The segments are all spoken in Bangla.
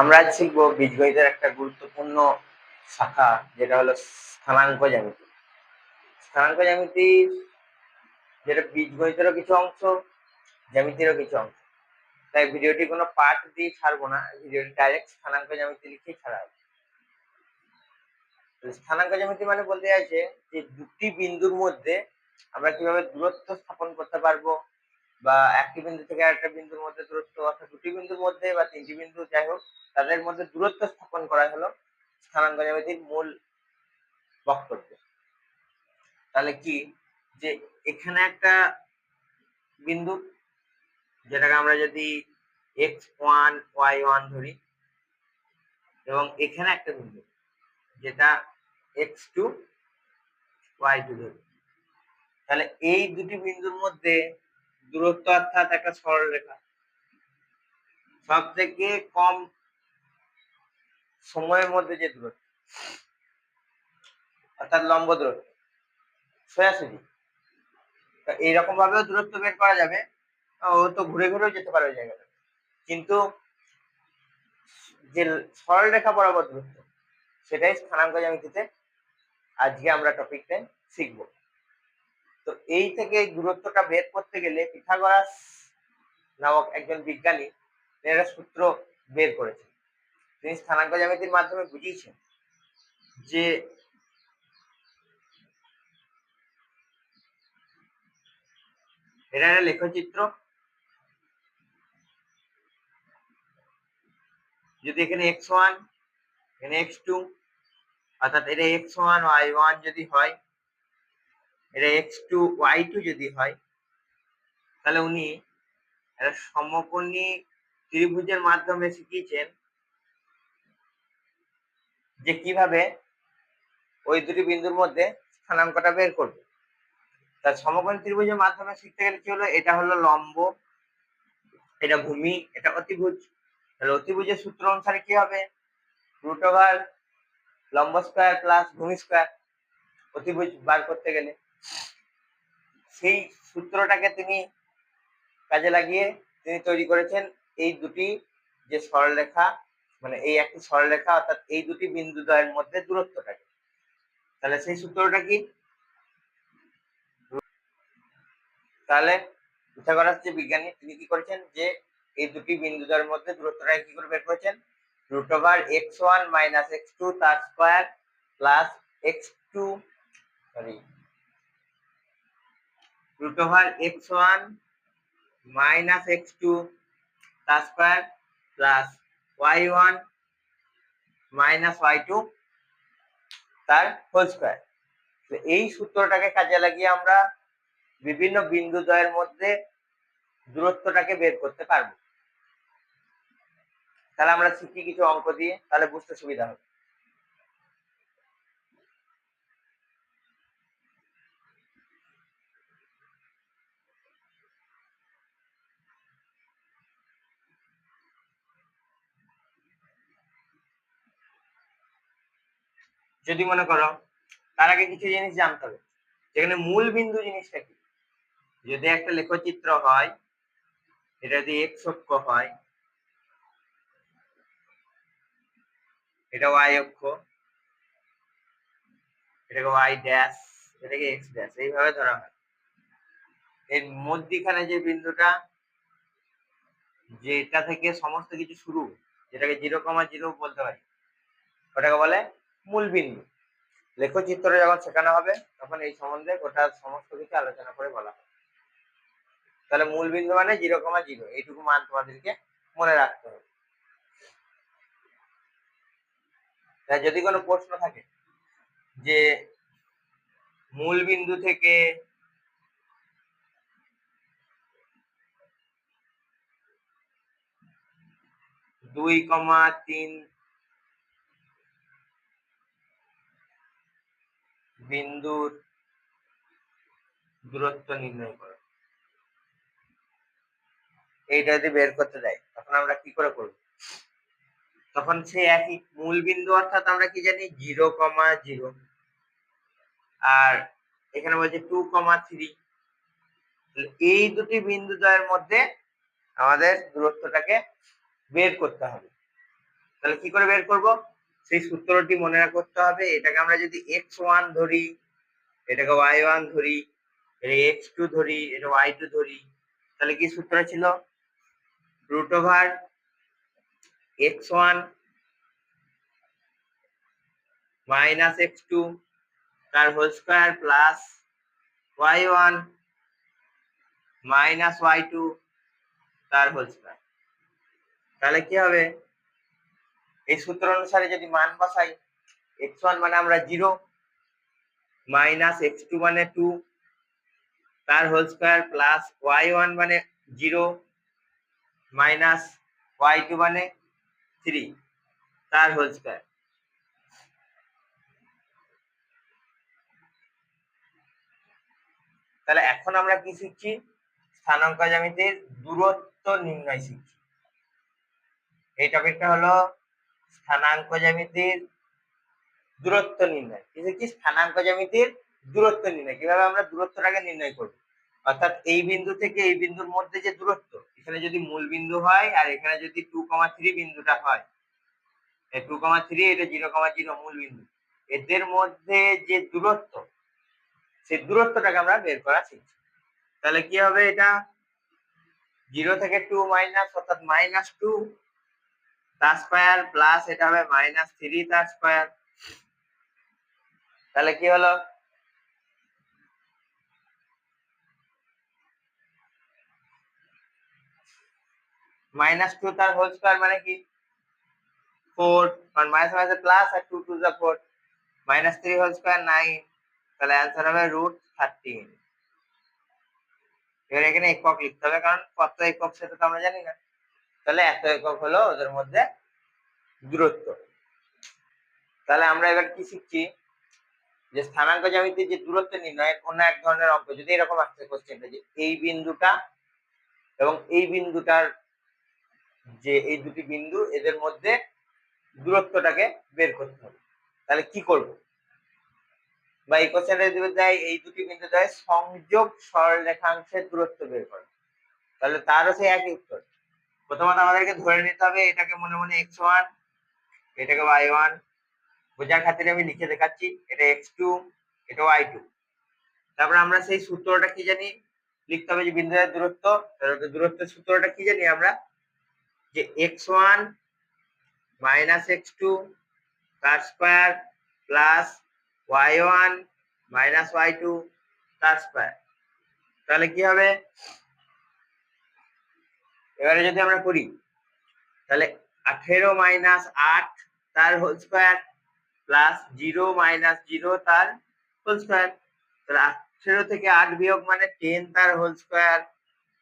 আমরা আজ শিখব বীজগণিতের একটা গুরুত্বপূর্ণ শাখা, যেটা হলো স্থানাঙ্ক জ্যামিতি। স্থানাঙ্ক জ্যামিতি যেটা বীজগণিতেরও কিছু অংশ, জ্যামিতিরও কিছু অংশ। তাই ভিডিওটি কোনো পার্ট দিয়ে ছাড়বো না, ভিডিওটি ডাইরেক্ট স্থানাঙ্ক জ্যামিতি লিখেই ছাড়া হবে। স্থানাঙ্ক জ্যামিতি মানে বলতে চাইছে যে দুটি বিন্দুর মধ্যে আমরা কীভাবে দূরত্ব স্থাপন করতে পারব বা একটি বিন্দু থেকে আরেকটা বিন্দুর মধ্যে দূরত্ব অর্থাৎ দুটি বিন্দুর মধ্যে বা তিনটি বিন্দু, যাই হোক, তাদের মধ্যে দূরত্ব স্থাপন করা হলো স্থানাঙ্ক জ্যামিতির মূল বক্তব্য। তাহলে কি? যে এখানে একটা বিন্দু, যেটাকে আমরা যদি এক্স ওয়ান, ওয়াই ওয়ান ধরি, এবং এখানে একটা বিন্দু, যেটা এক্স টু, ওয়াই টু ধরি। তাহলে এই দুটি বিন্দুর মধ্যে দূরত্ব অর্থাৎ একটা সরলরেখা সব থেকে কম সময়ের মধ্যে যে দূরত্ব, অর্থাৎ লম্ব দূরত্ব সোজাসুজি এইরকম ভাবেও দূরত্ব বের করা যাবে। ও তো ঘুরে ঘুরেও যেতে পারে ওই জায়গাটা। কিন্তু যে সরল রেখা বরাবর দূরত্ব, সেটাই স্থানাঙ্ক জ্যামিতিতে আজকে আমরা টপিকটা শিখব। তো এই থেকে দূরত্বটা বের করতে গেলে পিথাগোরাস নামক একজন বিজ্ঞানী একটা সূত্র বের করেছেন। তিনি স্থানাঙ্ক জ্যামিতির মাধ্যমে বুঝিয়েছেন যে এটা একটা লেখচিত্র। যদি এখানে এক্স ওয়ান এখানে এক্স টু অর্থাৎ এটা এক্স ওয়ান ওয়াই ওয়ান যদি হয় এটা এক্স টু ওয়াই টু যদি হয়, তাহলে উনি একটা সমকোণী ত্রিভুজের মাধ্যমে শিখিয়েছেন যে কীভাবে ওই দুটি বিন্দুর মধ্যে স্থানাঙ্কটা বের করবে। তার সমকোণী ত্রিভুজের মাধ্যমে শিখতে গেলে কি হলো? এটা হলো লম্ব, এটা ভূমি, এটা অতিভুজ। তাহলে অতিভুজের সূত্র অনুসারে কি হবে? রুট ওভার লম্ব স্কোয়ার প্লাস ভূমি স্কোয়ার অতিভুজ বার করতে গেলে। সেই সূত্রটাকে তিনি কাজে লাগিয়ে তিনি তৈরি করেছেন এই দুটি যে সরলরেখা মানে এই একটি সরলরেখা অর্থাৎ এই দুটি বিন্দু দ্বয়ের মধ্যে দূরত্বটাকে। তাহলে সেই সূত্রটা কি? তাহলে পিথাগোরাস যে বিজ্ঞানী, তিনি কি করেছেন? যে এই দুটি বিন্দু দ্বয়ের মধ্যে দূরত্বটা কি করে বের করেছেন? Root over X one minus X two তার square plus X two, sorry minus X two তার square plus Y one minus Y two তার হোল স্কোয়ার এই সূত্রটাকে কাজে লাগিয়ে আমরা বিভিন্ন বিন্দু দ্বয়ের মধ্যে দূরত্বটাকে বের করতে পারব। তাহলে আমরা শিখি কিছু অঙ্ক দিয়ে, তাহলে বুঝতে সুবিধা হবে। যদি মনে করো, তার আগে কিছু জিনিস জানতে হবে। যেখানে মূল বিন্দু জিনিসটা কি? যদি একটা লেখচিত্র হয়, এটা যদি এক্স অক্ষ হয়, এটা ওয়াই অক্ষ, এটাকে ওয়াই ড্যাশ এটাকে এক্স ড্যাশ এইভাবে ধরা হয়। এর মধ্যিখানে যে বিন্দুটা, যেটা থেকে সমস্ত কিছু শুরু, যেটাকে জিরো কমা জিরো বলতে পারি, ওটাকে বলে মূল বিন্দু লেখচিত্র যখন শেখানো হবে, তখন এই সম্বন্ধে গোটা সমস্ত কিছু আলোচনা করে বলা হবে। তাহলে মূল বিন্দু মানে জিরো কমা জিরো, এইটুকু মান তোমাদেরকে মনে রাখতে হবে। তাই যদি কোনো প্রশ্ন থাকে যে মূল বিন্দু থেকে দুই কমা তিন বিন্দুর দূরত্ব নির্ণয় করো। এইটা যদি বের করতে দেয় তখন আমরা কি করে করব? তখন সে একই মূল বিন্দু, অর্থাৎ আমরা কি জানি? Zero comma zero. আর এখানে বলছে টু কমা থ্রি। এই দুটি বিন্দু দ্বয়ের মধ্যে আমাদের দূরত্বটাকে বের করতে হবে। তাহলে কি করে বের করব? সেই সূত্রটি মনে করতে হবে। এটাকে আমরা যদি এক্স ওয়ান ধরি, এটাকে ওয়াই ওয়ান ধরি এটা এক্স টু ধরি এটা ওয়াই টু ধরি, তাহলে কি সূত্র ছিল? Root over X one minus X two তার whole square plus Y one minus Y two তার হোল স্কোয়ার তাহলে কি হবে? এই সূত্র অনুসারে যদি মান বসাই এক্স ওয়ান মানে আমরা জিরো মাইনাস এক্স টু মানে টু তার whole square plus Y one মানে জিরো মাইনাস ওয়াই টু মানে থ্রি তার হোল স্কোয়ার তাহলে এখন আমরা কি শিখছি? স্থানাঙ্ক জ্যামিতির দূরত্ব নির্ণয় শিখছি। এই টপিকটা হলো স্থানাঙ্ক জ্যামিতির দূরত্ব নির্ণয়। কি? স্থানাঙ্ক জ্যামিতির দূরত্ব নির্ণয়। কীভাবে আমরা দূরত্বটাকে নির্ণয় করব? অর্থাৎ এই বিন্দু থেকে এই বিন্দুর মধ্যে যে দূরত্ব, এখানে যদি মূল বিন্দু হয় আর এখানে যদি টু কমা থ্রি বিন্দুটা হয় টু কমা থ্রি এটা জিরো কমা জিরো মূল বিন্দু। এদের মধ্যে যে দূরত্ব, সেই দূরত্বটাকে আমরা বের করা শিখছি। তাহলে কি হবে এটা? জিরো থেকে টু মাইনাস অর্থাৎ মাইনাস টু তার স্কোয়ার প্লাস এটা হবে মাইনাস থ্রি তার স্কোয়ার তাহলে কি হলো? মাইনাস টু তার হোল স্কোয়ার মানে কি? ফোর কারণ মাইনাস মাইনাস প্লাস আর টু টু যা four minus three whole square nine তাহলে অ্যান্সার হবে রুট থার্টিন এবার এখানে একক লিখতে হবে, কারণ কত একক সেটা তো আমরা জানি না। তাহলে এত একক হলো ওদের মধ্যে দূরত্ব। তাহলে আমরা এবার কি শিখছি? যে স্থানাঙ্ক জ্যামিতি যে দূরত্ব নির্ণয়, অন্য এক ধরনের অঙ্ক, যদি এরকম আসছে কোশ্চেনটা যে এই বিন্দুটা এবং এই বিন্দুটার যে এই দুটি বিন্দু, এদের মধ্যে দূরত্বটাকে বের করতে হবে। তাহলে কি করব? বা এই কোশ্চেনটা যদি দেয়, এই দুটি বিন্দু দেয়, সংযোগ সরলরেখাংশের দূরত্ব বের করে। তাহলে তারও সেই একই উত্তর। প্রথমত আমাদেরকে ধরে নিতে হবে, এটাকে মনে মনে এক্স ওয়ান এটাকে ওয়াই ওয়ান বোঝার খাতিরে আমি লিখে দেখাচ্ছি, এটা এক্স টু এটা ওয়াই টু তারপর আমরা সেই সূত্রটা কি জানি? লিখতে হবে যে বিন্দুদের দূরত্ব। দূরত্বের সূত্রটা কি জানি আমরা? যে X one minus X two তার square plus Y one minus Y two তার স্কোয়ার তাহলে কি হবে? এবারে যদি আমরা করি, তাহলে আঠেরো মাইনাস আট তার whole square plus zero minus zero তার হোল স্কোয়ার তাহলে আঠেরো থেকে আট বিয়োগ মানে টেন তার হোল স্কোয়ার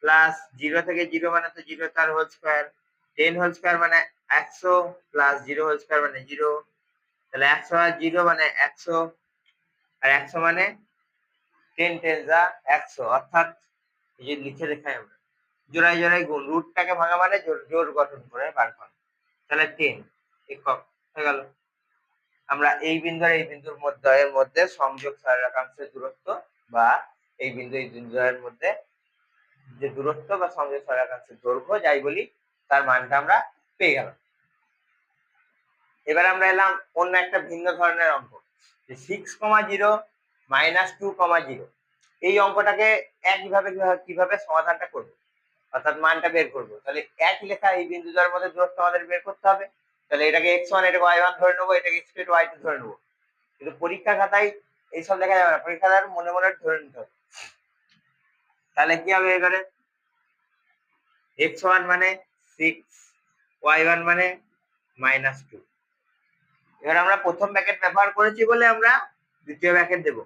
প্লাস জিরো থেকে জিরো মানে তো জিরো তার whole square ten whole square মানে একশো প্লাস জিরো হোল স্কোয়ার মানে জিরো তাহলে একশো আর জিরো মানে একশো, আর একশো মানে টেন টেন যা একশো। অর্থাৎ এই যে লিখে দেখাই আমরা। জোড়ায় জোড়ায় গুণ রুটটাকে ভাঙা মানে জোর গঠন করে বার করা। তাহলে টেন একক, হয়ে গেল। আমরা এই বিন্দু আর এই বিন্দুর মধ্যে মধ্যে সংযোগ সরলরেখাংশের দূরত্ব বা এই বিন্দু, এই বিন্দুর মধ্যে যে দূরত্ব বা সংযোগ সরলরেখাংশের দৈর্ঘ্য, যাই বলি, তার মানটা আমরা পেয়ে গেলাম। এবার আমরা এলাম অন্য একটা ভিন্ন ধরনের অঙ্ক, যে six comma zero minus two comma zero এই অঙ্কটাকে একইভাবে কীভাবে সমাধানটা করব? অর্থাৎ মানটা বের করব। তাহলে একই লেখা এই বিন্দু দ্বয়ের মধ্যে দূরত্ব আমাদের বের করতে হবে। তাহলে এটাকে এক্স ওয়ান এটাকে ওয়াই ওয়ান ধরে নেব, এটাকে এক্স টু ওয়াই টু ধরে নেব। কিন্তু পরীক্ষা খাতায় এইসব লেখা যাবে না। পরীক্ষা খাতায় মনে মনে ধরে নিতে হবে। তাহলে কি হবে এবারে? এক্স ওয়ান মানে সিক্স ওয়াই ওয়ান মানে মাইনাস টু এবার আমরা প্রথম ব্যাকেট ব্যবহার করেছি বলে আমরা দ্বিতীয় ব্যাকেট দেব।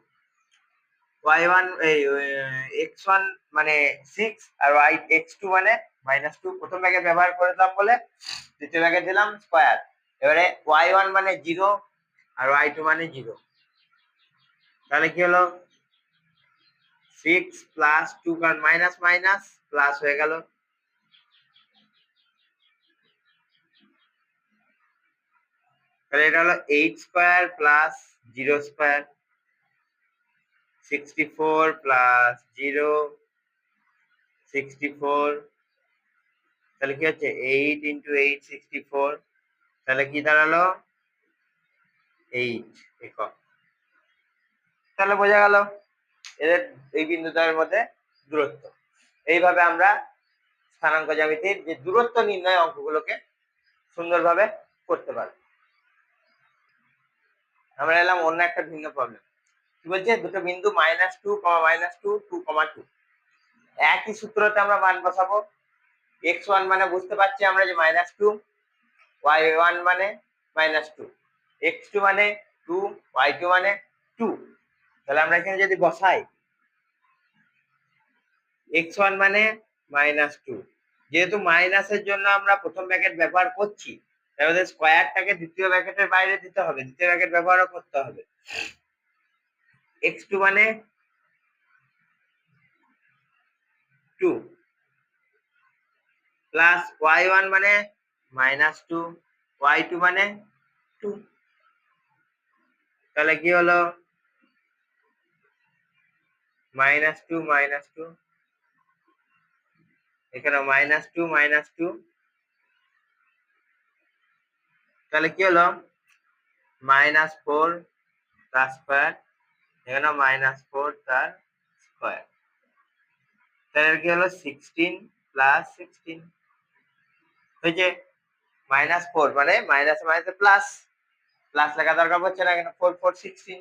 ওয়াই ওয়ান এই এক্স ওয়ান মানে সিক্স আর ওয়াই এক্স টু মানে মাইনাস টু প্রথম ব্যাকেট ব্যবহার করলাম বলে, দ্বিতীয় ব্যাকেট দিলাম স্কোয়ার এবারে ওয়াই ওয়ান মানে জিরো আর ওয়াই টু মানে জিরো তাহলে কি হলো? সিক্স প্লাস টু কারণ মাইনাস মাইনাস প্লাস হয়ে গেল। তাহলে এটা হলো eight square plus zero square sixty four plus zero sixty four তাহলে কি হচ্ছে? Eight into eight sixty four তাহলে কি দাঁড়াল? এইট একক। তাহলে বোঝা গেল এদের এই বিন্দুদ্বয়ের মধ্যে দূরত্ব। এইভাবে আমরা স্থানাঙ্ক জ্যামিতির যে দূরত্ব নির্ণয় অঙ্কগুলোকে সুন্দরভাবে করতে পারব। আমরা এলাম অন্য একটা ভিন্ন প্রবলেম কি বলছে? দুটো বিন্দু minus two comma minus two two comma two একই সূত্রতে আমরা মান বসাবো। এক্স ওয়ান মানে বুঝতে পারছি আমরা যে মাইনাস টু ওয়াই ওয়ান মানে মাইনাস টু এক্স টু মানে টু ওয়াই টু মানে টু তাহলে আমরা এখানে যদি বসাই এক্স ওয়ান মানে মাইনাস টু যেহেতু মাইনাসের জন্য আমরা প্রথম ব্র্যাকেট ব্যবহার করছি, তাহলে স্কোয়ারটাকে দ্বিতীয় ব্র্যাকেটের বাইরে দিতে হবে। দ্বিতীয় ব্র্যাকেট ব্যবহারও করতে হবে। এক্স টু মানে টু প্লাস ওয়াই ওয়ান মানে মাইনাস টু ওয়াই টু মানে টু তাহলে কি হলো? মাইনাস টু মাইনাস টু এখানে মাইনাস টু মাইনাস টু তাহলে কি হলো? মাইনাস ফোর তার স্কোয়ার এখানে মাইনাস ফোর তার স্কোয়ার তাহলে কি হলো? সিক্সটিন প্লাস সিক্সটিন হয়েছে মাইনাস ফোর মানে মাইনাস মাইনাসে প্লাস প্লাস লেখা দরকার পড়ছে না এখানে ফোর ফোর সিক্সটিন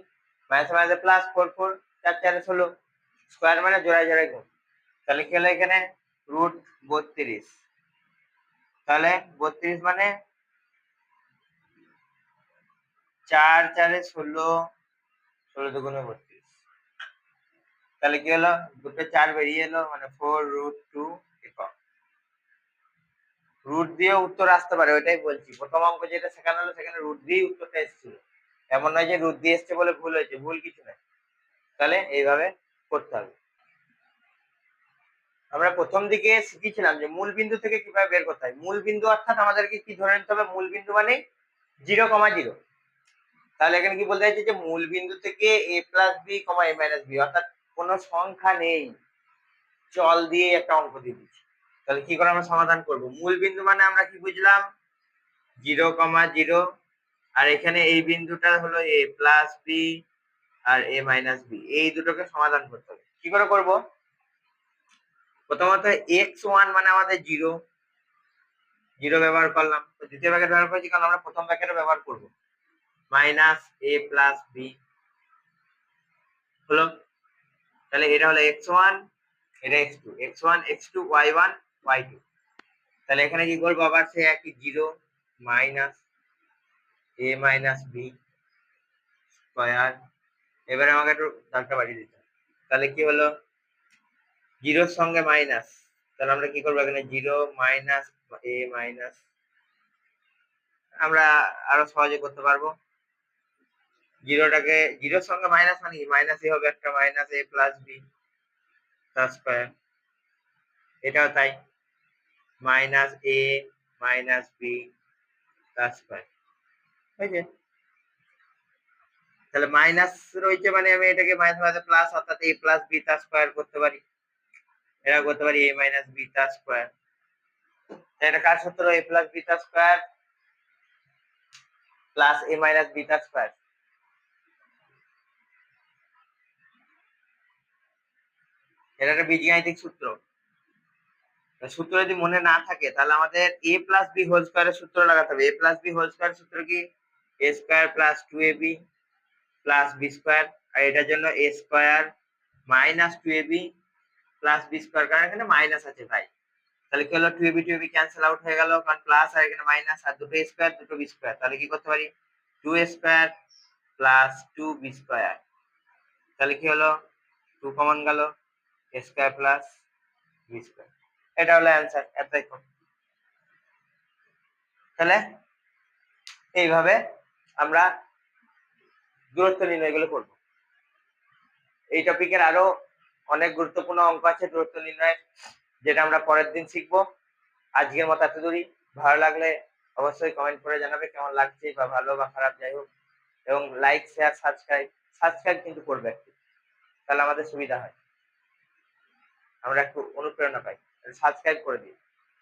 মাইনাস মাইনাসে প্লাস ফোর ফোর চার, চারে, ষোলো। স্কোয়ার মানে জোড়ায় জোড়ায় গুণ। তাহলে কি হলো এখানে? রুট বত্রিশ। তাহলে বত্রিশ মানে চার, চারে ষোলো ষোলো দুগুণে বত্রিশ। তাহলে কি হলো? দুটো চার বেরিয়ে এলো মানে ফোর রুট টু একক। রুট দিয়ে উত্তর আসতে পারে, ওইটাই বলছি। প্রথম অঙ্ক যেটা শেখানো হলো, সেখানে রুট দিয়েই উত্তরটা এসেছিল। এমন নয় যে রুট দিয়ে এসছে বলে ভুল হয়েছে, ভুল কিছু নয়। তাহলে এইভাবে করতে হবে। আমরা প্রথম দিকে শিখেছিলাম যে মূল বিন্দু থেকে কীভাবে বের করতে হয়। মূল বিন্দু অর্থাৎ আমাদেরকে কি ধরে নিতে হবে? মূল বিন্দু মানে জিরো কমা জিরো তাহলে এখানে কি বলতে চাইছে যে মূল বিন্দু থেকে A plus B comma A minus B অর্থাৎ কোনো সংখ্যা নেই। চল দিয়ে একটা অঙ্ক দিয়ে দিচ্ছি। তাহলে কি করে আমরা সমাধান করব? মূল বিন্দু মানে আমরা কি বুঝলাম? Zero comma zero. আর এখানে এই বিন্দুটা হলো এ প্লাস বি আর এ মাইনাস বি এই দুটোকে সমাধান করতে হবে। কি করে করব? প্রথমত এক্স ওয়ান মানে আমাদের জিরো। জিরো ব্যবহার করলাম। তো দ্বিতীয় ব্যাকেট ব্যবহার করেছি কারণ আমরা প্রথম ব্যাকেটে ব্যবহার করব। মাইনাস এ প্লাস বি হলো, তাহলে এটা হলো এক্স ওয়ান এটা X two X one X two Y one Y two তাহলে এখানে কি করব? আবার সে একই zero minus A minus B square এবারে আমাকে একটু দাগটা বাড়িয়ে দিতে। তাহলে কি হলো? জিরোর সঙ্গে মাইনাস তাহলে আমরা কি করব এখানে? জিরো মাইনাস এ মাইনাস আমরা আরও সহজে করতে পারব। জিরোটাকে, জিরোর সঙ্গে মাইনাস মানে মাইনাস এ হবে একটা মাইনাস এ প্লাস বি তার স্কোয়ার এটাও তাই। মাইনাস এ মাইনাস বি তার স্কোয়ার হয়েছে তাহলে মাইনাস রয়েছে মানে আমি এটাকে মাইনাস মাইনাস প্লাস অর্থাৎ এ প্লাস বি তার স্কোয়ার করতে পারি। এটা করতে পারি এ মাইনাস বি তার স্কোয়ার এটা কার সূত্র? এ প্লাস বি তার square plus A minus B তার স্কোয়ার এটা একটা বীজগাণিতিক সূত্র। সূত্র যদি মনে না থাকে, তাহলে আমাদের এ প্লাস বি হোল স্কোয়ারের সূত্র লাগাতে হবে। A plus B whole square সূত্র কি? A square plus two A B plus B square আর এটার জন্য A square minus two A B plus B square কারণ এখানে মাইনাস আছে ভাই। তাহলে কি হলো? Two A B two A B cancel out হয়ে গেল, কারণ প্লাস আর এখানে মাইনাস আর দুটো স্কোয়ার দুটো বি স্কোয়ার তাহলে কি করতে পারি? Two square plus two B square তাহলে কি হলো? টু কমন গেল। স্কোয়ার প্লাস বি স্কোয়ার এটা হলো অ্যান্সার অ্যাপ্লাই করুন। তাহলে এইভাবে আমরা দূরত্ব নির্ণয়গুলো করব। এই টপিকের আরও অনেক গুরুত্বপূর্ণ অঙ্ক আছে দূরত্ব নির্ণয়, যেটা আমরা পরের দিন শিখব। আজকের মতো এত দূরই ভালো লাগলে অবশ্যই কমেন্ট করে জানাবে কেমন লাগছে বা ভালো বা খারাপ, যাই হোক। এবং লাইক শেয়ার সাবস্ক্রাইব সাবস্ক্রাইব কিন্তু করবে তাহলে আমাদের সুবিধা হয়। আমরা একটু অনুপ্রেরণা পাই। সাবস্ক্রাইব করে দিই